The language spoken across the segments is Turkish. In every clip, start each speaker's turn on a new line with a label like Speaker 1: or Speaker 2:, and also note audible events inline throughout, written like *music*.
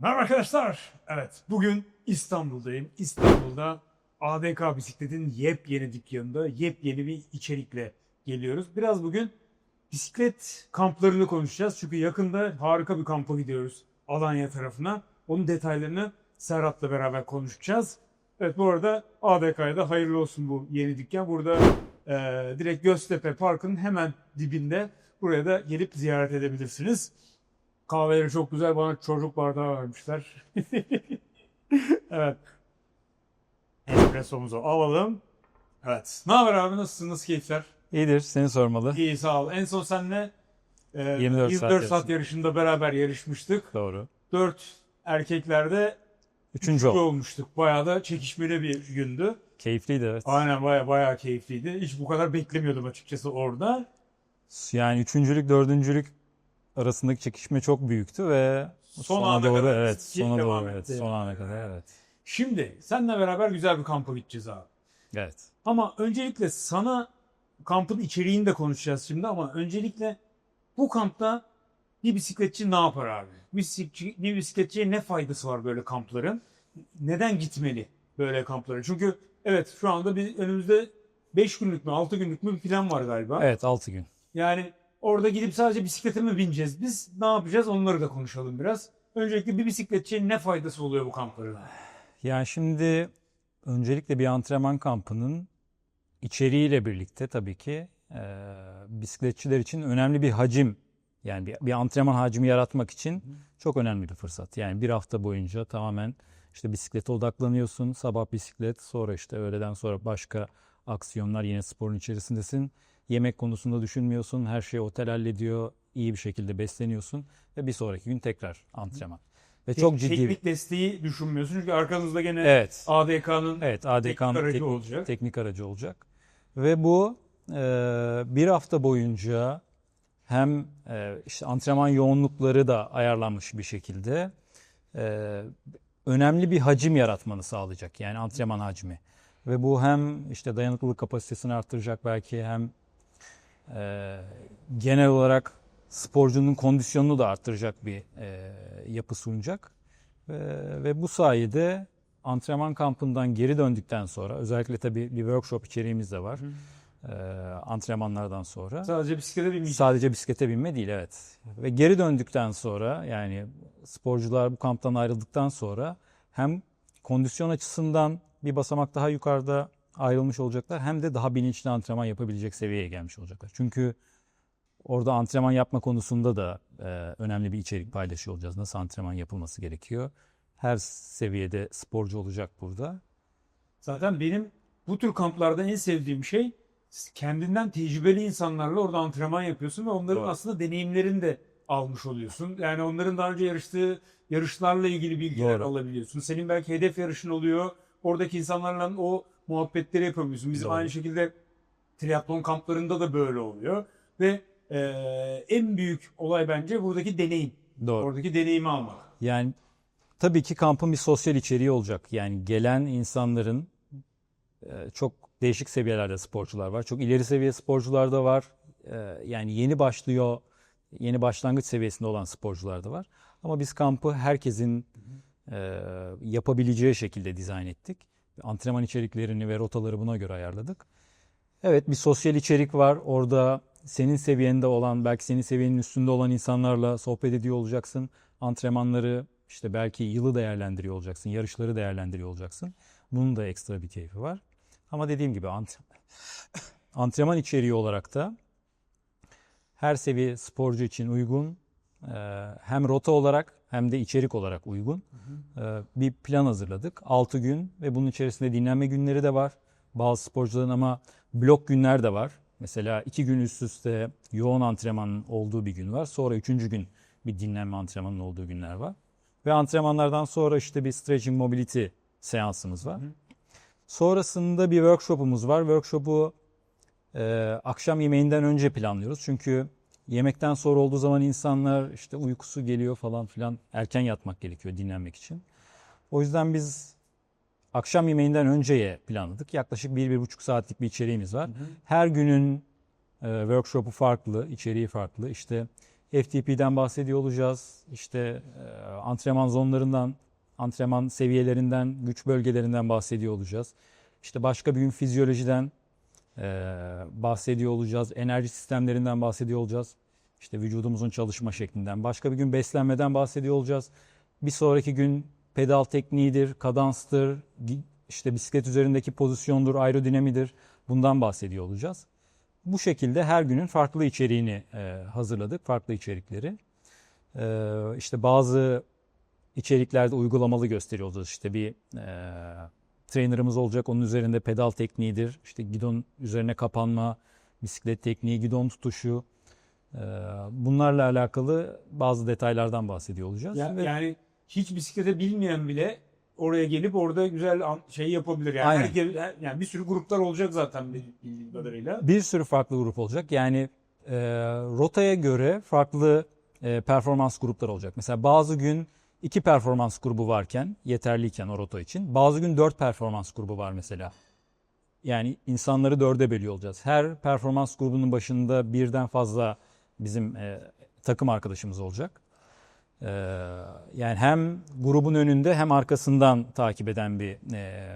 Speaker 1: Merhaba arkadaşlar. Evet, bugün İstanbul'dayım. İstanbul'da ADK Bisiklet'in yepyeni dükkanında yepyeni bir içerikle geliyoruz. Biraz bugün bisiklet kamplarını konuşacağız. Çünkü yakında harika bir kampa gidiyoruz Alanya tarafına. Onun detaylarını Serhat'la beraber konuşacağız. Evet bu arada ADK'ya da hayırlı olsun bu yeni dükkan. Burada eee, direkt Göztepe Park'ın hemen dibinde. Buraya da gelip ziyaret edebilirsiniz. Kahveleri çok güzel. Bana çocuk bardağı vermişler. *laughs* evet. Espressomuzu alalım. Evet. Ne haber abi? Nasılsın? Nasıl keyifler?
Speaker 2: İyidir, seni sormalı.
Speaker 1: İyi sağ ol. En son seninle e,
Speaker 2: 24 saat
Speaker 1: 24 saat
Speaker 2: yarışı.
Speaker 1: yarışında beraber yarışmıştık.
Speaker 2: Doğru.
Speaker 1: 4 erkeklerde
Speaker 2: Üçüncü
Speaker 1: üçüncü
Speaker 2: ol.
Speaker 1: olmuştuk. Bayağı da çekişmeli bir gündü.
Speaker 2: Keyifliydi evet.
Speaker 1: Aynen bayağı bayağı keyifliydi. Hiç bu kadar beklemiyordum açıkçası orada.
Speaker 2: Yani üçüncülük, dördüncülük arasındaki çekişme çok büyüktü ve
Speaker 1: Son
Speaker 2: sona
Speaker 1: ana
Speaker 2: doğru
Speaker 1: kadar
Speaker 2: evet, sona doğru evet, son ana kadar evet.
Speaker 1: Şimdi seninle beraber güzel bir kampa gideceğiz abi.
Speaker 2: Evet.
Speaker 1: Ama öncelikle sana kampın içeriğini de konuşacağız şimdi ama öncelikle bu kampta bir bisikletçi ne yapar abi? Bisikletçi, bir bisikletçiye ne faydası var böyle kampların? Neden gitmeli böyle kamplara? Çünkü evet şu anda bir önümüzde 5 günlük mü 6 günlük mü bir plan var galiba.
Speaker 2: Evet 6 gün.
Speaker 1: Yani orada gidip sadece bisiklete mi bineceğiz? Biz ne yapacağız onları da konuşalım biraz. Öncelikle bir bisikletçiye ne faydası oluyor bu kampların?
Speaker 2: Yani şimdi öncelikle bir antrenman kampının içeriğiyle birlikte tabii ki e, bisikletçiler için önemli bir hacim yani bir, bir antrenman hacmi yaratmak için çok önemli bir fırsat. Yani bir hafta boyunca tamamen işte bisiklete odaklanıyorsun. Sabah bisiklet, sonra işte öğleden sonra başka aksiyonlar yine sporun içerisindesin. Yemek konusunda düşünmüyorsun. Her şeyi otel hallediyor. iyi bir şekilde besleniyorsun ve bir sonraki gün tekrar antrenman. Ve çok ciddi bir
Speaker 1: Teknik desteği düşünmüyorsun çünkü arkanızda gene
Speaker 2: Evet.
Speaker 1: ADK'nın
Speaker 2: Evet,
Speaker 1: teknik
Speaker 2: ADK'nın
Speaker 1: aracı
Speaker 2: tek-
Speaker 1: olacak.
Speaker 2: teknik aracı olacak. Ve bu e, bir hafta boyunca hem e, işte antrenman yoğunlukları da ayarlanmış bir şekilde e, önemli bir hacim yaratmanı sağlayacak. Yani antrenman hacmi. Ve bu hem işte dayanıklılık kapasitesini arttıracak belki hem e, genel olarak sporcunun kondisyonunu da arttıracak bir e, yapı sunacak. Ve, ve bu sayede antrenman kampından geri döndükten sonra özellikle tabii bir workshop içeriğimiz de var. e, antrenmanlardan sonra.
Speaker 1: Sadece bisiklete binmeyecek.
Speaker 2: Sadece bisiklete binme değil evet. Ve geri döndükten sonra yani sporcular bu kamptan ayrıldıktan sonra hem kondisyon açısından bir basamak daha yukarıda ayrılmış olacaklar hem de daha bilinçli antrenman yapabilecek seviyeye gelmiş olacaklar. Çünkü orada antrenman yapma konusunda da e, önemli bir içerik paylaşıyor olacağız. Nasıl antrenman yapılması gerekiyor. Her seviyede sporcu olacak burada.
Speaker 1: Zaten benim bu tür kamplarda en sevdiğim şey kendinden tecrübeli insanlarla orada antrenman yapıyorsun ve onların
Speaker 2: Doğru.
Speaker 1: aslında deneyimlerini de almış oluyorsun. Yani onların daha önce yarıştığı yarışlarla ilgili bilgiler
Speaker 2: Doğru.
Speaker 1: alabiliyorsun. Senin belki hedef yarışın oluyor. Oradaki insanlarla o muhabbetleri yapabiliyorsun. Bizim
Speaker 2: Doğru.
Speaker 1: aynı şekilde triatlon kamplarında da böyle oluyor. Ve eee, en büyük olay bence buradaki deneyim.
Speaker 2: Doğru.
Speaker 1: Oradaki deneyimi almak.
Speaker 2: Yani tabii ki kampın bir sosyal içeriği olacak. Yani gelen insanların e, çok değişik seviyelerde sporcular var. Çok ileri seviye sporcular da var. E, Yani yeni başlıyor, yeni başlangıç seviyesinde olan sporcular da var. Ama biz kampı herkesin e, yapabileceği şekilde dizayn ettik. Antrenman içeriklerini ve rotaları buna göre ayarladık. Evet bir sosyal içerik var. Orada senin seviyende olan, belki senin seviyenin üstünde olan insanlarla sohbet ediyor olacaksın. Antrenmanları işte belki yılı değerlendiriyor olacaksın, yarışları değerlendiriyor olacaksın. Bunun da ekstra bir keyfi var. Ama dediğim gibi ant- *coughs* antrenman içeriği olarak da her seviye sporcu için uygun, hem rota olarak hem de içerik olarak uygun e, bir plan hazırladık. 6 gün ve bunun içerisinde dinlenme günleri de var. Bazı sporcuların ama blok günler de var. Mesela iki gün üst üste yoğun antrenmanın olduğu bir gün var. Sonra üçüncü gün bir dinlenme antrenmanının olduğu günler var. Ve antrenmanlardan sonra işte bir stretching mobility seansımız var. Sonrasında bir workshopumuz var. Workshopu e, akşam yemeğinden önce planlıyoruz. Çünkü yemekten sonra olduğu zaman insanlar işte uykusu geliyor falan filan erken yatmak gerekiyor dinlenmek için. O yüzden biz akşam yemeğinden önceye planladık. Yaklaşık bir, bir buçuk saatlik bir içeriğimiz var. Her günün e, workshopu farklı, içeriği farklı. İşte FTP'den bahsediyor olacağız. İşte e, antrenman zonlarından, antrenman seviyelerinden, güç bölgelerinden bahsediyor olacağız. İşte başka bir gün fizyolojiden bahsediyor olacağız. Enerji sistemlerinden bahsediyor olacağız. İşte vücudumuzun çalışma şeklinden. Başka bir gün beslenmeden bahsediyor olacağız. Bir sonraki gün pedal tekniğidir, kadanstır, işte bisiklet üzerindeki pozisyondur, aerodinamidir. Bundan bahsediyor olacağız. Bu şekilde her günün farklı içeriğini e, hazırladık, farklı içerikleri. E, işte bazı içeriklerde uygulamalı gösteriyor olacağız. İşte bir e, trainerımız olacak, onun üzerinde pedal tekniğidir. İşte gidon üzerine kapanma, bisiklet tekniği, gidon tutuşu. e, bunlarla alakalı bazı detaylardan bahsediyor olacağız.
Speaker 1: Ya-
Speaker 2: Ve-
Speaker 1: yani hiç bisiklete bilmeyen bile oraya gelip orada güzel şey yapabilir. Yani,
Speaker 2: Aynen.
Speaker 1: herkes- her- yani bir sürü gruplar olacak zaten bildiğim kadarıyla.
Speaker 2: bir sürü farklı grup olacak. Yani e, rotaya göre farklı e, performans grupları olacak. Mesela bazı gün iki performans grubu varken yeterliyken o rota için. Bazı gün dört performans grubu var mesela. Yani insanları dörde bölüyor olacağız. Her performans grubunun başında birden fazla bizim e, takım arkadaşımız olacak. E, yani hem grubun önünde hem arkasından takip eden bir e,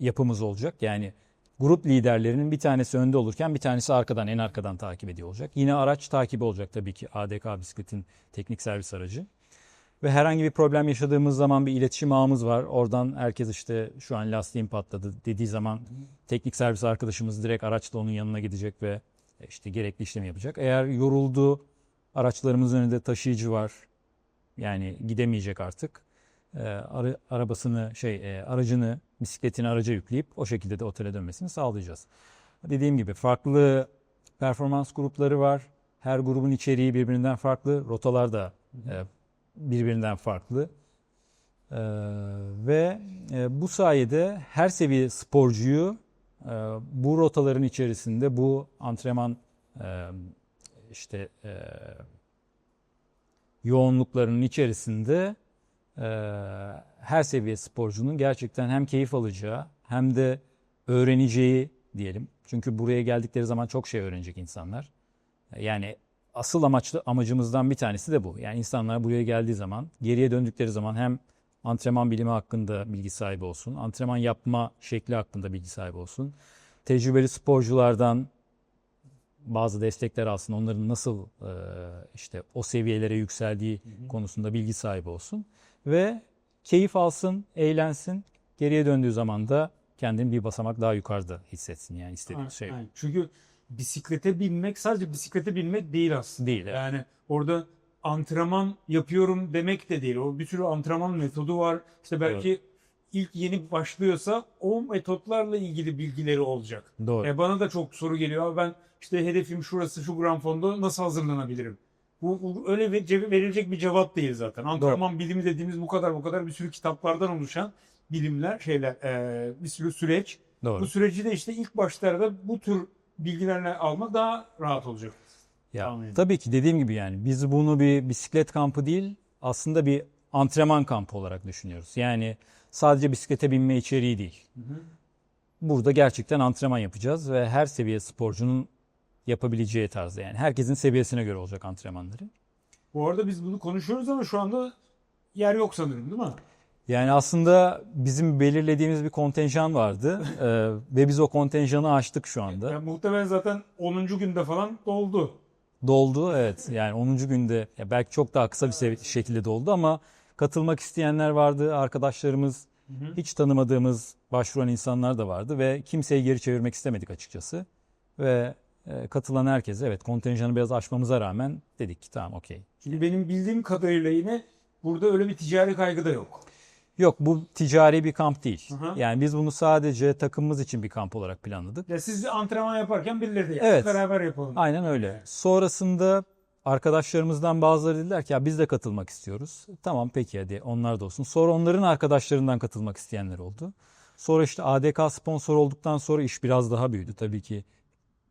Speaker 2: yapımız olacak. Yani grup liderlerinin bir tanesi önde olurken bir tanesi arkadan en arkadan takip ediyor olacak. Yine araç takibi olacak tabii ki ADK bisikletin teknik servis aracı. Ve herhangi bir problem yaşadığımız zaman bir iletişim ağımız var. Oradan herkes işte şu an lastiğim patladı dediği zaman teknik servis arkadaşımız direkt araçla onun yanına gidecek ve işte gerekli işlemi yapacak. Eğer yoruldu araçlarımızın önünde taşıyıcı var. Yani gidemeyecek artık. Ee, ara- arabasını şey e, aracını bisikletini araca yükleyip o şekilde de otele dönmesini sağlayacağız. Dediğim gibi farklı performans grupları var. Her grubun içeriği birbirinden farklı. Rotalar da e, birbirinden farklı. Ee, ve e, bu sayede her seviye sporcuyu e, bu rotaların içerisinde bu antrenman e, işte e, yoğunluklarının içerisinde e, her seviye sporcunun gerçekten hem keyif alacağı hem de öğreneceği diyelim. Çünkü buraya geldikleri zaman çok şey öğrenecek insanlar. Yani asıl amaçlı amacımızdan bir tanesi de bu. Yani insanlar buraya geldiği zaman, geriye döndükleri zaman hem antrenman bilimi hakkında bilgi sahibi olsun, antrenman yapma şekli hakkında bilgi sahibi olsun. Tecrübeli sporculardan bazı destekler alsın, onların nasıl e, işte o seviyelere yükseldiği konusunda bilgi sahibi olsun ve keyif alsın, eğlensin. Geriye döndüğü zaman da kendini bir basamak daha yukarıda hissetsin yani istediği şey.
Speaker 1: Aynen. Çünkü bisiklete binmek sadece bisiklete binmek değil aslında.
Speaker 2: Değil. evet.
Speaker 1: Yani orada antrenman yapıyorum demek de değil. O bir sürü antrenman metodu var. İşte belki ilk yeni başlıyorsa o metotlarla ilgili bilgileri olacak.
Speaker 2: Doğru.
Speaker 1: E bana da çok soru geliyor. Abi ben işte hedefim şurası şu gramfonda nasıl hazırlanabilirim? Bu, bu öyle ve- ce- verilecek bir cevap değil zaten. Antrenman bilimi dediğimiz bu kadar bu kadar bir sürü kitaplardan oluşan bilimler, şeyler, e, bir sürü süreç.
Speaker 2: Doğru.
Speaker 1: Bu süreci de işte ilk başlarda bu tür bilgilerle almak daha rahat olacak.
Speaker 2: Ya
Speaker 1: Anladım.
Speaker 2: tabii ki dediğim gibi yani biz bunu bir bisiklet kampı değil aslında bir antrenman kampı olarak düşünüyoruz. Yani sadece bisiklete binme içeriği değil. Burada gerçekten antrenman yapacağız ve her seviye sporcunun yapabileceği tarzda yani herkesin seviyesine göre olacak antrenmanları.
Speaker 1: Bu arada biz bunu konuşuyoruz ama şu anda yer yok sanırım değil mi?
Speaker 2: Yani aslında bizim belirlediğimiz bir kontenjan vardı *laughs* Ee, ve biz o kontenjanı aştık şu anda.
Speaker 1: Yani muhtemelen zaten 10. günde falan doldu.
Speaker 2: Doldu evet yani 10. günde ya belki çok daha kısa bir sev- şekilde doldu ama katılmak isteyenler vardı arkadaşlarımız hiç tanımadığımız başvuran insanlar da vardı ve kimseyi geri çevirmek istemedik açıkçası ve e, katılan herkese evet kontenjanı biraz aşmamıza rağmen dedik ki tamam okey.
Speaker 1: Çünkü benim bildiğim kadarıyla yine burada öyle bir ticari kaygı da yok.
Speaker 2: Yok bu ticari bir kamp değil.
Speaker 1: Hı hı.
Speaker 2: Yani biz bunu sadece takımımız için bir kamp olarak planladık.
Speaker 1: Ya siz antrenman yaparken birileri de
Speaker 2: Evet.
Speaker 1: beraber yapalım.
Speaker 2: Aynen öyle. Sonrasında arkadaşlarımızdan bazıları dediler ki ya biz de katılmak istiyoruz. Tamam peki hadi onlar da olsun. Sonra onların arkadaşlarından katılmak isteyenler oldu. Sonra işte ADK sponsor olduktan sonra iş biraz daha büyüdü. Tabii ki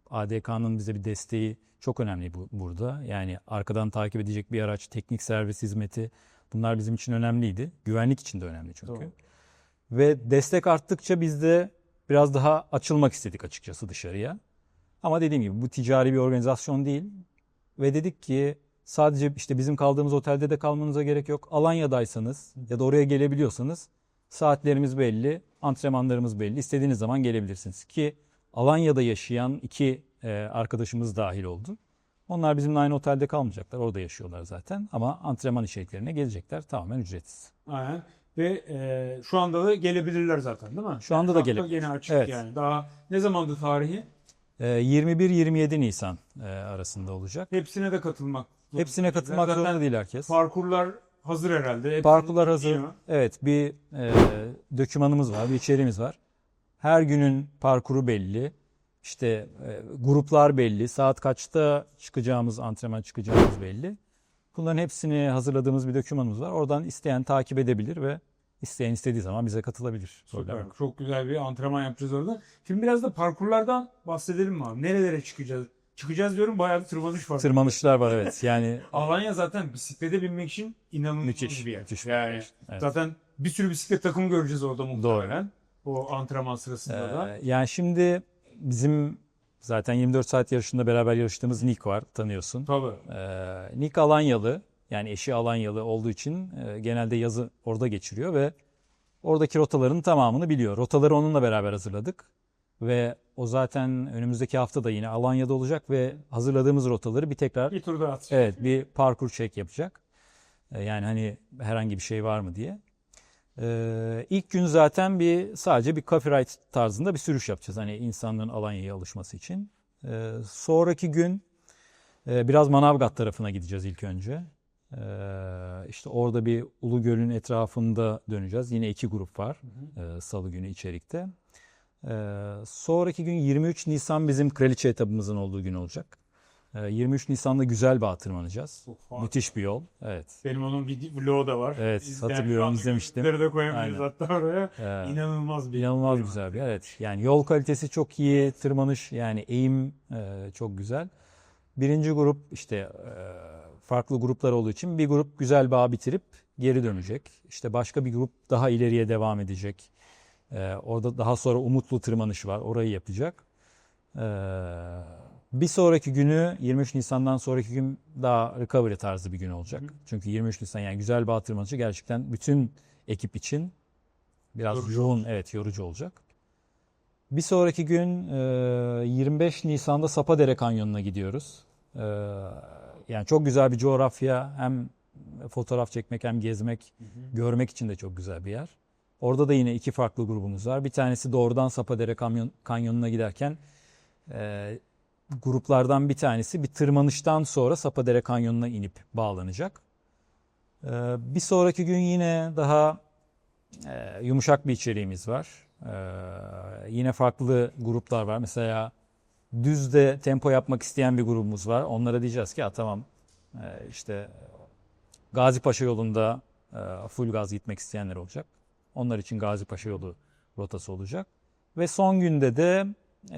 Speaker 2: ADK'nın bize bir desteği çok önemli bu, burada. Yani arkadan takip edecek bir araç, teknik servis hizmeti bunlar bizim için önemliydi. Güvenlik için de önemli çünkü.
Speaker 1: Doğru.
Speaker 2: Ve destek arttıkça biz de biraz daha açılmak istedik açıkçası dışarıya. Ama dediğim gibi bu ticari bir organizasyon değil. Ve dedik ki sadece işte bizim kaldığımız otelde de kalmanıza gerek yok. Alanya'daysanız ya da oraya gelebiliyorsanız saatlerimiz belli, antrenmanlarımız belli. İstediğiniz zaman gelebilirsiniz. Ki Alanya'da yaşayan iki e, arkadaşımız dahil oldu. Onlar bizimle aynı otelde kalmayacaklar. Orada yaşıyorlar zaten. Ama antrenman içeriklerine gelecekler. Tamamen ücretsiz.
Speaker 1: Aynen. Ve e, şu anda da gelebilirler zaten değil mi?
Speaker 2: Şu anda da gelebilir.
Speaker 1: Gene açık
Speaker 2: Evet.
Speaker 1: yani. Daha ne zamandı tarihi?
Speaker 2: E, 21-27 Nisan e, arasında olacak.
Speaker 1: Hepsine de katılmak.
Speaker 2: Hepsine katılmak
Speaker 1: Zaten
Speaker 2: zorunda değil herkes.
Speaker 1: Parkurlar hazır herhalde. Hepsini
Speaker 2: Parkurlar hazır.
Speaker 1: biliyor.
Speaker 2: Evet bir e, dokümanımız var, bir içeriğimiz var. Her günün parkuru belli. İşte e, gruplar belli. Saat kaçta çıkacağımız, antrenman çıkacağımız belli. Bunların hepsini hazırladığımız bir dokümanımız var. Oradan isteyen takip edebilir ve isteyen istediği zaman bize katılabilir.
Speaker 1: Süper. Çok güzel bir antrenman yapacağız orada. Şimdi biraz da parkurlardan bahsedelim mi abi? Nerelere çıkacağız? Çıkacağız diyorum bayağı bir tırmanış var.
Speaker 2: Tırmanışlar var evet. Yani *laughs*
Speaker 1: Alanya zaten bisiklete binmek için inanılmaz
Speaker 2: Müthiş,
Speaker 1: bir yer.
Speaker 2: müthiş.
Speaker 1: Yani
Speaker 2: Evet.
Speaker 1: zaten bir sürü bisiklet takımı göreceğiz orada muhtemelen. O antrenman sırasında da.
Speaker 2: Ee, yani şimdi bizim zaten 24 saat yarışında beraber yarıştığımız Nick var tanıyorsun.
Speaker 1: Tabii.
Speaker 2: Ee, Nick Alanyalı yani eşi Alanyalı olduğu için e, genelde yazı orada geçiriyor ve oradaki rotaların tamamını biliyor. Rotaları onunla beraber hazırladık ve o zaten önümüzdeki hafta da yine Alanya'da olacak ve hazırladığımız rotaları bir tekrar
Speaker 1: Bir tur daha atacağız.
Speaker 2: Evet bir parkur check yapacak. Ee, Yani hani herhangi bir şey var mı diye. Ee, ilk gün zaten bir sadece bir ride tarzında bir sürüş yapacağız. Hani insanların Alanya'ya alışması için. Ee, sonraki gün e, biraz Manavgat tarafına gideceğiz ilk önce. Ee, işte orada bir Ulu Göl'ün etrafında döneceğiz. Yine iki grup var e, Salı günü içerikte. Ee, sonraki gün 23 Nisan bizim kraliçe etabımızın olduğu gün olacak. Ee, 23 Nisan'da güzel bir tırmanacağız.
Speaker 1: Farklı.
Speaker 2: Müthiş bir yol. Evet.
Speaker 1: Benim onun bir vlogu da var.
Speaker 2: Evet,
Speaker 1: İzleyen
Speaker 2: hatırlıyorum, izlemiştim.
Speaker 1: de
Speaker 2: Aynen.
Speaker 1: hatta oraya.
Speaker 2: Ee,
Speaker 1: İnanılmaz bir
Speaker 2: İnanılmaz güzel bir yer. Evet. Yani yol kalitesi çok iyi. Tırmanış yani eğim e, çok güzel. Birinci grup işte e, farklı gruplar olduğu için bir grup güzel bağ bitirip geri dönecek. İşte başka bir grup daha ileriye devam edecek. E, orada daha sonra umutlu tırmanış var. Orayı yapacak. E, bir sonraki günü 23 Nisan'dan sonraki gün daha recovery tarzı bir gün olacak. Çünkü 23 Nisan yani güzel bağ tırmanışı gerçekten bütün ekip için biraz
Speaker 1: Yorucu
Speaker 2: yoğun, evet yorucu olacak. Bir sonraki gün e, 25 Nisan'da Sapadere Kanyonu'na gidiyoruz. E, yani çok güzel bir coğrafya. Hem fotoğraf çekmek hem gezmek, görmek için de çok güzel bir yer. Orada da yine iki farklı grubumuz var. Bir tanesi doğrudan Sapadere Kanyon, Kanyonu'na giderken e, gruplardan bir tanesi bir tırmanıştan sonra Sapadere Kanyonu'na inip bağlanacak. E, bir sonraki gün yine daha e, yumuşak bir içeriğimiz var. E, yine farklı gruplar var. Mesela düzde tempo yapmak isteyen bir grubumuz var. Onlara diyeceğiz ki tamam e, işte Gazi Paşa yolunda e, full gaz gitmek isteyenler olacak. Onlar için Gazi Paşa yolu rotası olacak. Ve son günde de e,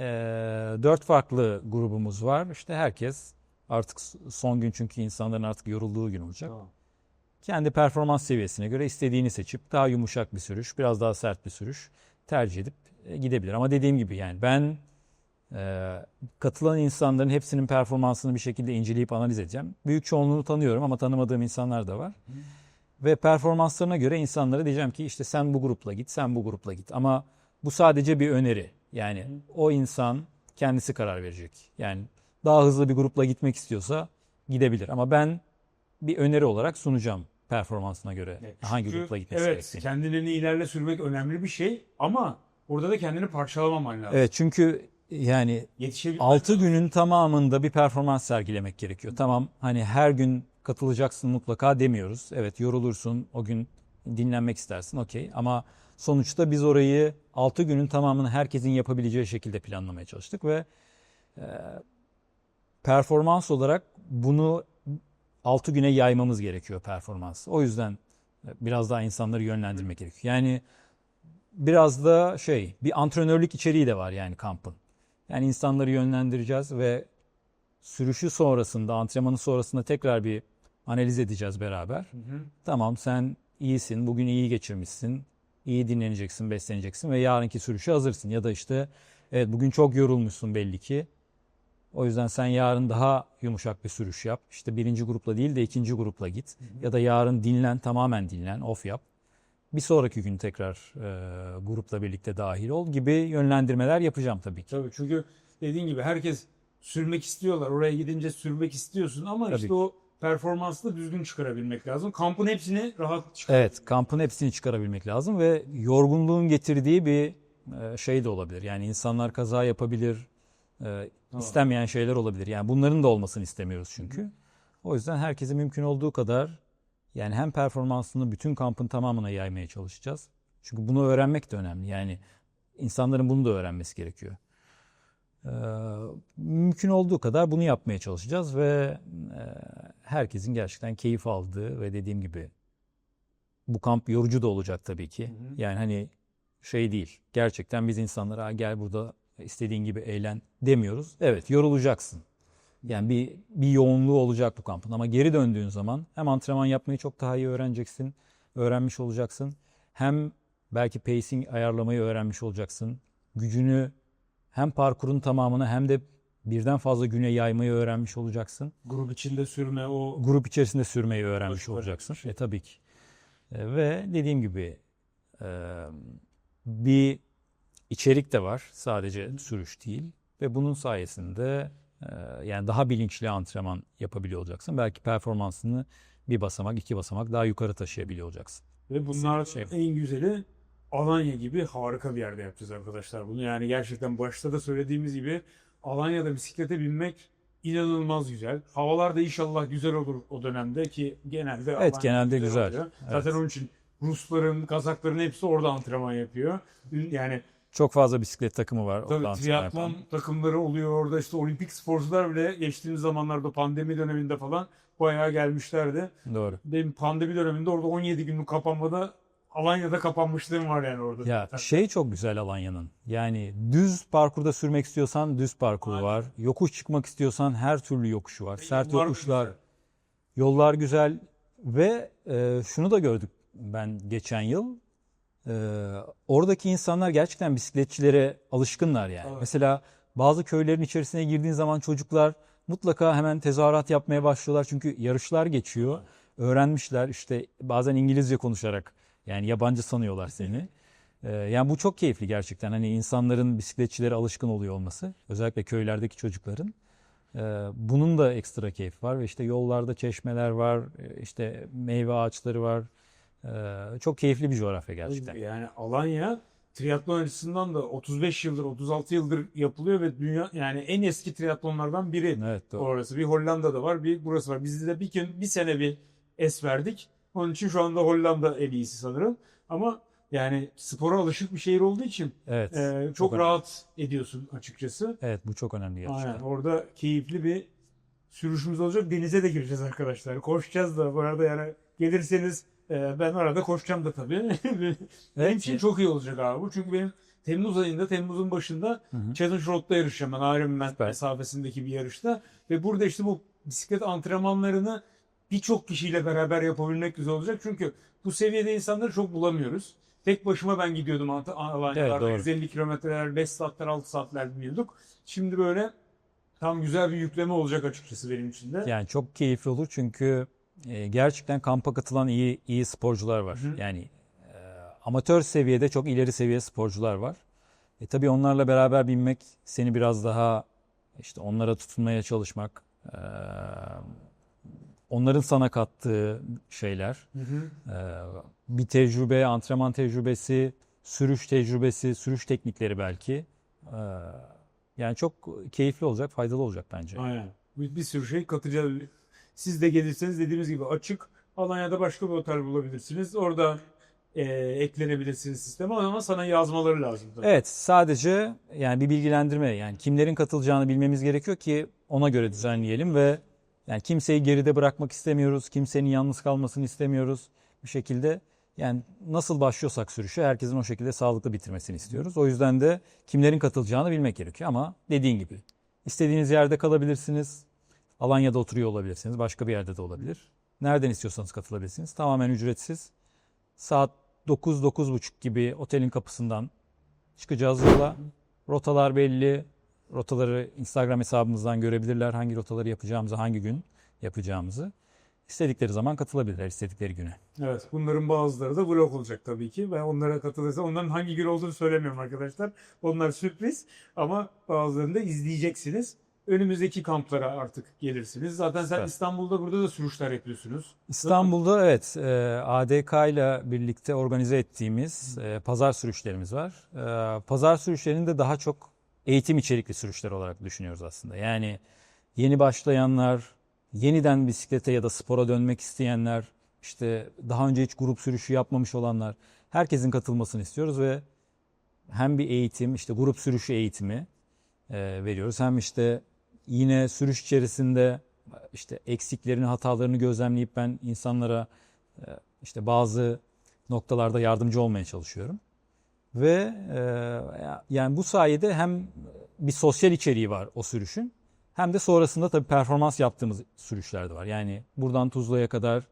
Speaker 2: dört farklı grubumuz var. İşte herkes artık son gün çünkü insanların artık yorulduğu gün olacak.
Speaker 1: Tamam.
Speaker 2: Kendi performans seviyesine göre istediğini seçip daha yumuşak bir sürüş, biraz daha sert bir sürüş tercih edip e, gidebilir. Ama dediğim gibi yani ben e, katılan insanların hepsinin performansını bir şekilde inceleyip analiz edeceğim. Büyük çoğunluğunu tanıyorum ama tanımadığım insanlar da var. Ve performanslarına göre insanlara diyeceğim ki işte sen bu grupla git, sen bu grupla git. Ama bu sadece bir öneri. Yani o insan kendisi karar verecek. Yani daha hızlı bir grupla gitmek istiyorsa gidebilir. Ama ben bir öneri olarak sunacağım performansına göre
Speaker 1: Evet,
Speaker 2: hangi
Speaker 1: çünkü
Speaker 2: grupla gitmesi
Speaker 1: Evet
Speaker 2: gerektiğini.
Speaker 1: kendini ilerle sürmek önemli bir şey ama orada da kendini parçalamaman lazım.
Speaker 2: Evet çünkü yani
Speaker 1: Yetişebilmek
Speaker 2: 6 günün tamamında bir performans sergilemek gerekiyor. Tamam hani her gün katılacaksın mutlaka demiyoruz. Evet yorulursun o gün dinlenmek istersin okey ama sonuçta biz orayı 6 günün tamamını herkesin yapabileceği şekilde planlamaya çalıştık ve e, performans olarak bunu 6 güne yaymamız gerekiyor performans. O yüzden e, biraz daha insanları yönlendirmek gerekiyor. Yani biraz da şey bir antrenörlük içeriği de var yani kampın. Yani insanları yönlendireceğiz ve sürüşü sonrasında, antrenmanı sonrasında tekrar bir analiz edeceğiz beraber.
Speaker 1: Hı hı.
Speaker 2: Tamam sen iyisin, bugün iyi geçirmişsin, iyi dinleneceksin, besleneceksin ve yarınki sürüşe hazırsın. Ya da işte evet bugün çok yorulmuşsun belli ki. O yüzden sen yarın daha yumuşak bir sürüş yap. İşte birinci grupla değil de ikinci grupla git. Ya da yarın dinlen, tamamen dinlen, off yap. Bir sonraki gün tekrar e, grupla birlikte dahil ol gibi yönlendirmeler yapacağım tabii ki.
Speaker 1: Tabii çünkü dediğin gibi herkes sürmek istiyorlar. Oraya gidince sürmek istiyorsun ama
Speaker 2: Tabii.
Speaker 1: işte o performansı da düzgün çıkarabilmek lazım. Kampın hepsini rahat çıkar.
Speaker 2: Evet, kampın hepsini çıkarabilmek lazım ve yorgunluğun getirdiği bir e, şey de olabilir. Yani insanlar kaza yapabilir, e, istenmeyen şeyler olabilir. Yani bunların da olmasını istemiyoruz çünkü. O yüzden herkese mümkün olduğu kadar yani hem performansını bütün kampın tamamına yaymaya çalışacağız. Çünkü bunu öğrenmek de önemli. Yani insanların bunu da öğrenmesi gerekiyor. Ee, mümkün olduğu kadar bunu yapmaya çalışacağız ve e, herkesin gerçekten keyif aldığı ve dediğim gibi bu kamp yorucu da olacak tabii ki. Yani hani şey değil. Gerçekten biz insanlara "Aa, gel burada istediğin gibi eğlen demiyoruz. Evet yorulacaksın. Yani bir bir yoğunluğu olacak bu kampın ama geri döndüğün zaman hem antrenman yapmayı çok daha iyi öğreneceksin. Öğrenmiş olacaksın. Hem belki pacing ayarlamayı öğrenmiş olacaksın. Gücünü hem parkurun tamamını hem de birden fazla güne yaymayı öğrenmiş olacaksın
Speaker 1: Grup içinde sürme o
Speaker 2: grup içerisinde sürmeyi öğrenmiş
Speaker 1: Hoş,
Speaker 2: olacaksın.
Speaker 1: şey.
Speaker 2: E tabii ki. E, ve dediğim gibi e, bir içerik de var. Sadece sürüş değil. Ve bunun sayesinde e, yani daha bilinçli antrenman yapabiliyor olacaksın. Belki performansını bir basamak, iki basamak daha yukarı taşıyabiliyor olacaksın.
Speaker 1: ve bunlar
Speaker 2: Şey-
Speaker 1: en güzeli Alanya gibi harika bir yerde yapacağız arkadaşlar bunu. Yani gerçekten başta da söylediğimiz gibi Alanya'da bisiklete binmek inanılmaz güzel. Havalar da inşallah güzel olur o dönemde ki genelde
Speaker 2: Evet,
Speaker 1: Alanya
Speaker 2: genelde güzel.
Speaker 1: oluyor.
Speaker 2: Evet.
Speaker 1: Zaten onun için Rusların, Kazakların hepsi orada antrenman yapıyor. Yani
Speaker 2: Çok fazla bisiklet takımı var.
Speaker 1: Tabii triatlon takımları oluyor orada işte olimpik sporcular bile geçtiğimiz zamanlarda pandemi döneminde falan bayağı gelmişlerdi.
Speaker 2: Doğru.
Speaker 1: Benim pandemi döneminde orada 17 günlük kapanmada Alanya'da kapanmışlığım var yani orada.
Speaker 2: Ya şey çok güzel Alanya'nın. Yani düz parkurda sürmek istiyorsan düz parkuru
Speaker 1: Aynen.
Speaker 2: var. Yokuş çıkmak istiyorsan her türlü yokuşu var. Sert
Speaker 1: Yollar
Speaker 2: yokuşlar,
Speaker 1: güzel.
Speaker 2: yollar güzel ve e, şunu da gördük ben geçen yıl. E, oradaki insanlar gerçekten bisikletçilere alışkınlar yani.
Speaker 1: Evet.
Speaker 2: Mesela bazı köylerin içerisine girdiğin zaman çocuklar mutlaka hemen tezahürat yapmaya başlıyorlar. Çünkü yarışlar geçiyor. Öğrenmişler işte bazen İngilizce konuşarak yani yabancı sanıyorlar seni. Ee, yani bu çok keyifli gerçekten. Hani insanların bisikletçilere alışkın oluyor olması. Özellikle köylerdeki çocukların. Ee, bunun da ekstra keyfi var ve işte yollarda çeşmeler var, e, işte meyve ağaçları var. Ee, çok keyifli bir coğrafya gerçekten.
Speaker 1: Yani Alanya triatlon açısından da 35 yıldır 36 yıldır yapılıyor ve dünya yani en eski triatlonlardan biri
Speaker 2: Evet doğru.
Speaker 1: orası. Bir Hollanda'da var, bir burası var. Biz de bir gün bir sene bir es verdik. Onun için şu anda Hollanda en iyisi sanırım. Ama yani spora alışık bir şehir olduğu için
Speaker 2: Evet.
Speaker 1: e, çok,
Speaker 2: çok önemli.
Speaker 1: rahat ediyorsun açıkçası.
Speaker 2: Evet bu çok önemli gerçekten.
Speaker 1: Aynen. Orada keyifli bir sürüşümüz olacak. Denize de gireceğiz arkadaşlar. Koşacağız da bu arada yani gelirseniz e, ben arada koşacağım da tabii. *laughs* benim
Speaker 2: Evet,
Speaker 1: için çok iyi olacak abi bu. Çünkü benim Temmuz ayında, Temmuz'un başında
Speaker 2: Hı hı.
Speaker 1: Challenge Road'da yarışacağım ben Ironman mesafesindeki bir yarışta. Ve burada işte bu bisiklet antrenmanlarını birçok kişiyle beraber yapabilmek güzel olacak. Çünkü bu seviyede insanları çok bulamıyoruz. Tek başıma ben gidiyordum Alanya'larda.
Speaker 2: doğru.
Speaker 1: 150 kilometreler, 5 saatler, 6 saatler biniyorduk. Şimdi böyle tam güzel bir yükleme olacak açıkçası benim için de.
Speaker 2: Yani çok keyifli olur çünkü e, gerçekten kampa katılan iyi iyi sporcular var.
Speaker 1: Hı.
Speaker 2: Yani e, amatör seviyede çok ileri seviye sporcular var. E tabii onlarla beraber binmek seni biraz daha işte onlara tutunmaya çalışmak, e, onların sana kattığı şeyler,
Speaker 1: Hı hı.
Speaker 2: e, bir tecrübe, antrenman tecrübesi, sürüş tecrübesi, sürüş teknikleri belki. E, yani çok keyifli olacak, faydalı olacak bence.
Speaker 1: Aynen. Bir, bir sürü şey katacağız. Siz de gelirseniz dediğimiz gibi açık. Alanya'da başka bir otel bulabilirsiniz. Orada e, eklenebilirsiniz sisteme ama sana yazmaları lazım. tabii.
Speaker 2: Evet, sadece yani bir bilgilendirme yani kimlerin katılacağını bilmemiz gerekiyor ki ona göre düzenleyelim ve yani kimseyi geride bırakmak istemiyoruz, kimsenin yalnız kalmasını istemiyoruz bir şekilde. Yani nasıl başlıyorsak sürüşü herkesin o şekilde sağlıklı bitirmesini istiyoruz. O yüzden de kimlerin katılacağını bilmek gerekiyor ama dediğin gibi istediğiniz yerde kalabilirsiniz. Alanya'da oturuyor olabilirsiniz, başka bir yerde de olabilir. Nereden istiyorsanız katılabilirsiniz. Tamamen ücretsiz. Saat 9-9.30 gibi otelin kapısından çıkacağız yola. Rotalar belli. Rotaları Instagram hesabımızdan görebilirler. Hangi rotaları yapacağımızı, hangi gün yapacağımızı. İstedikleri zaman katılabilirler, istedikleri güne.
Speaker 1: Evet, bunların bazıları da vlog olacak tabii ki. Ben onlara katılırsam, onların hangi gün olduğunu söylemiyorum arkadaşlar. Onlar sürpriz ama bazılarını da izleyeceksiniz. Önümüzdeki kamplara artık gelirsiniz. Zaten sen
Speaker 2: Süper.
Speaker 1: İstanbul'da burada da sürüşler yapıyorsunuz.
Speaker 2: İstanbul'da evet e, ADK ile birlikte organize ettiğimiz e, pazar sürüşlerimiz var. E, Pazar sürüşlerini de daha çok eğitim içerikli sürüşler olarak düşünüyoruz aslında. Yani yeni başlayanlar, yeniden bisiklete ya da spora dönmek isteyenler, işte daha önce hiç grup sürüşü yapmamış olanlar, herkesin katılmasını istiyoruz ve hem bir eğitim, işte grup sürüşü eğitimi e, veriyoruz. Hem işte yine sürüş içerisinde işte eksiklerini, hatalarını gözlemleyip ben insanlara e, işte bazı noktalarda yardımcı olmaya çalışıyorum. Ve e, yani bu sayede hem bir sosyal içeriği var o sürüşün hem de sonrasında tabii performans yaptığımız sürüşler de var. Yani buradan Tuzla'ya kadar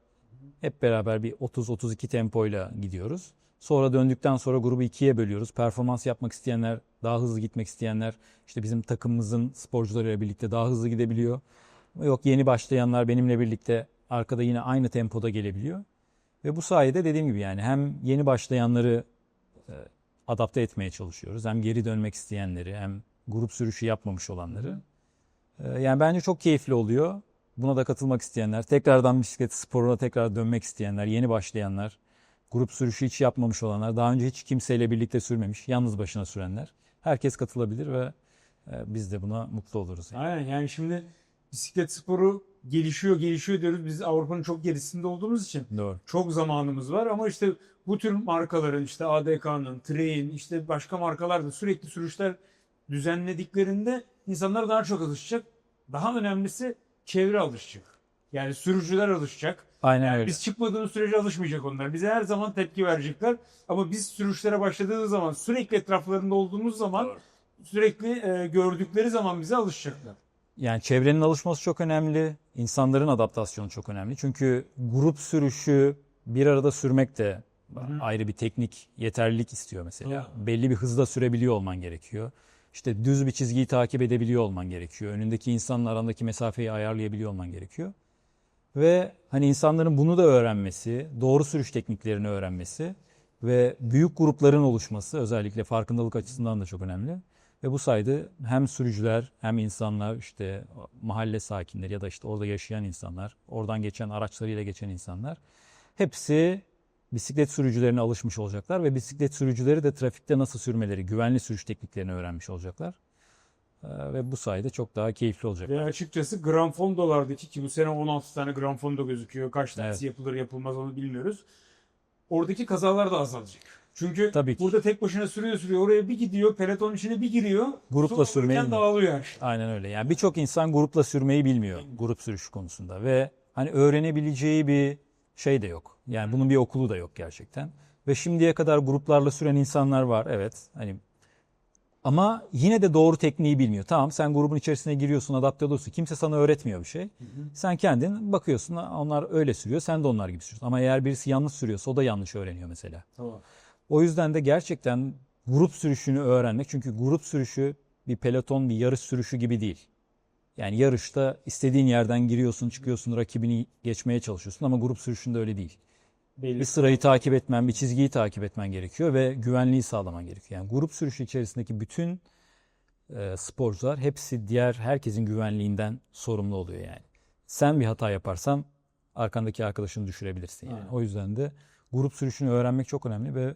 Speaker 2: hep beraber bir 30-32 tempoyla gidiyoruz. Sonra döndükten sonra grubu ikiye bölüyoruz. Performans yapmak isteyenler, daha hızlı gitmek isteyenler işte bizim takımımızın sporcularıyla birlikte daha hızlı gidebiliyor. Yok yeni başlayanlar benimle birlikte arkada yine aynı tempoda gelebiliyor. Ve bu sayede dediğim gibi yani hem yeni başlayanları e, adapte etmeye çalışıyoruz. Hem geri dönmek isteyenleri hem grup sürüşü yapmamış olanları. E, yani bence çok keyifli oluyor. Buna da katılmak isteyenler, tekrardan bisiklet sporuna tekrar dönmek isteyenler, yeni başlayanlar, grup sürüşü hiç yapmamış olanlar, daha önce hiç kimseyle birlikte sürmemiş, yalnız başına sürenler. Herkes katılabilir ve e, biz de buna mutlu oluruz. Yani.
Speaker 1: Aynen yani şimdi bisiklet sporu gelişiyor gelişiyor diyoruz. Biz Avrupa'nın çok gerisinde olduğumuz için
Speaker 2: Doğru.
Speaker 1: çok zamanımız var ama işte bu tür markaların işte ADK'nın, Train, işte başka markalar da sürekli sürüşler düzenlediklerinde insanlar daha çok alışacak. Daha önemlisi çevre alışacak. Yani sürücüler alışacak.
Speaker 2: Aynen
Speaker 1: Yani
Speaker 2: öyle.
Speaker 1: biz çıkmadığımız sürece alışmayacak onlar. Bize her zaman tepki verecekler. Ama biz sürüşlere başladığımız zaman, sürekli etraflarında olduğumuz zaman, sürekli e, gördükleri zaman bize alışacaklar.
Speaker 2: Yani çevrenin alışması çok önemli. insanların adaptasyonu çok önemli. Çünkü grup sürüşü bir arada sürmek de ayrı bir teknik yeterlilik istiyor mesela. Belli bir hızda sürebiliyor olman gerekiyor. İşte düz bir çizgiyi takip edebiliyor olman gerekiyor. Önündeki insanla arandaki mesafeyi ayarlayabiliyor olman gerekiyor. Ve hani insanların bunu da öğrenmesi, doğru sürüş tekniklerini öğrenmesi ve büyük grupların oluşması özellikle farkındalık açısından da çok önemli. Ve bu sayede hem sürücüler hem insanlar işte mahalle sakinleri ya da işte orada yaşayan insanlar, oradan geçen araçlarıyla geçen insanlar hepsi bisiklet sürücülerine alışmış olacaklar ve bisiklet sürücüleri de trafikte nasıl sürmeleri, güvenli sürüş tekniklerini öğrenmiş olacaklar. Ee, Ve bu sayede çok daha keyifli olacak.
Speaker 1: Ve açıkçası Granfondo'lardaki ki bu sene 16 tane Granfondo gözüküyor. Kaç tanesi
Speaker 2: Evet.
Speaker 1: yapılır yapılmaz onu bilmiyoruz. Oradaki kazalar da azalacak. Çünkü
Speaker 2: Tabii ki.
Speaker 1: burada tek başına sürüyor sürüyor. Oraya bir gidiyor, peloton içine bir giriyor.
Speaker 2: Grupla sürmeyi bilmiyor.
Speaker 1: dağılıyor şey.
Speaker 2: Aynen öyle. Yani birçok insan grupla sürmeyi bilmiyor grup sürüşü konusunda ve hani öğrenebileceği bir şey de yok. Yani bunun bir okulu da yok gerçekten. Ve şimdiye kadar gruplarla süren insanlar var. Evet. Hani ama yine de doğru tekniği bilmiyor. Tamam sen grubun içerisine giriyorsun, adapte oluyorsun. Kimse sana öğretmiyor bir şey. Sen kendin bakıyorsun onlar öyle sürüyor, sen de onlar gibi sürüyorsun. Ama eğer birisi yanlış sürüyorsa o da yanlış öğreniyor mesela.
Speaker 1: Tamam.
Speaker 2: O yüzden de gerçekten grup sürüşünü öğrenmek çünkü grup sürüşü bir peloton bir yarış sürüşü gibi değil. Yani yarışta istediğin yerden giriyorsun, çıkıyorsun, rakibini geçmeye çalışıyorsun ama grup sürüşünde öyle değil.
Speaker 1: Belli.
Speaker 2: Bir sırayı takip etmen, bir çizgiyi takip etmen gerekiyor ve güvenliği sağlaman gerekiyor. Yani grup sürüşü içerisindeki bütün e, sporcular hepsi diğer herkesin güvenliğinden sorumlu oluyor yani. Sen bir hata yaparsan arkandaki arkadaşını düşürebilirsin yani.
Speaker 1: Aynen.
Speaker 2: O yüzden de grup sürüşünü öğrenmek çok önemli ve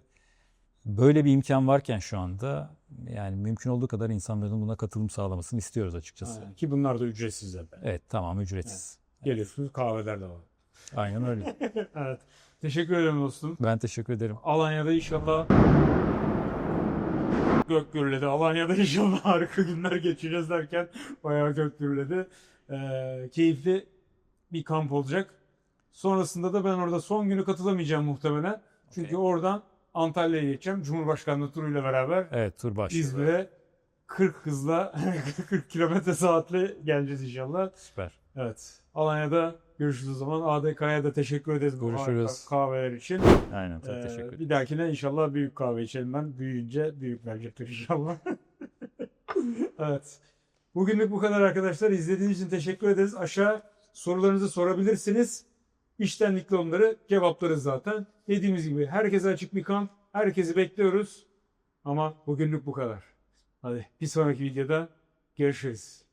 Speaker 2: böyle bir imkan varken şu anda yani mümkün olduğu kadar insanların buna katılım sağlamasını istiyoruz açıkçası.
Speaker 1: Aynen. Ki bunlar da ücretsiz zaten.
Speaker 2: Evet tamam ücretsiz.
Speaker 1: Geliyorsunuz kahveler de var.
Speaker 2: Aynen öyle. *laughs*
Speaker 1: evet. Teşekkür ederim dostum.
Speaker 2: Ben teşekkür ederim.
Speaker 1: Alanya'da inşallah gök gürledi. Alanya'da inşallah harika günler geçireceğiz derken bayağı gök gürledi. Ee, keyifli bir kamp olacak. Sonrasında da ben orada son günü katılamayacağım muhtemelen. Çünkü
Speaker 2: Okey.
Speaker 1: oradan Antalya'ya geçeceğim. Cumhurbaşkanlığı turuyla beraber
Speaker 2: Evet tur başlıyor.
Speaker 1: İzmir'e 40 hızla *laughs* 40 kilometre saatle geleceğiz inşallah.
Speaker 2: Süper.
Speaker 1: Evet. Alanya'da görüşürüz o zaman. ADK'ya da teşekkür ederiz bu
Speaker 2: Görüşürüz.
Speaker 1: kahveler için.
Speaker 2: Aynen çok
Speaker 1: Ee,
Speaker 2: teşekkür ederim.
Speaker 1: bir dahakine inşallah büyük kahve içelim ben. Büyüyünce büyük verecekler inşallah. *laughs* evet. Bugünlük bu kadar arkadaşlar. İzlediğiniz için teşekkür ederiz. Aşağı sorularınızı sorabilirsiniz. İştenlikle onları cevaplarız zaten. Dediğimiz gibi herkese açık bir kamp. Herkesi bekliyoruz. Ama bugünlük bu kadar. Hadi bir sonraki videoda görüşürüz.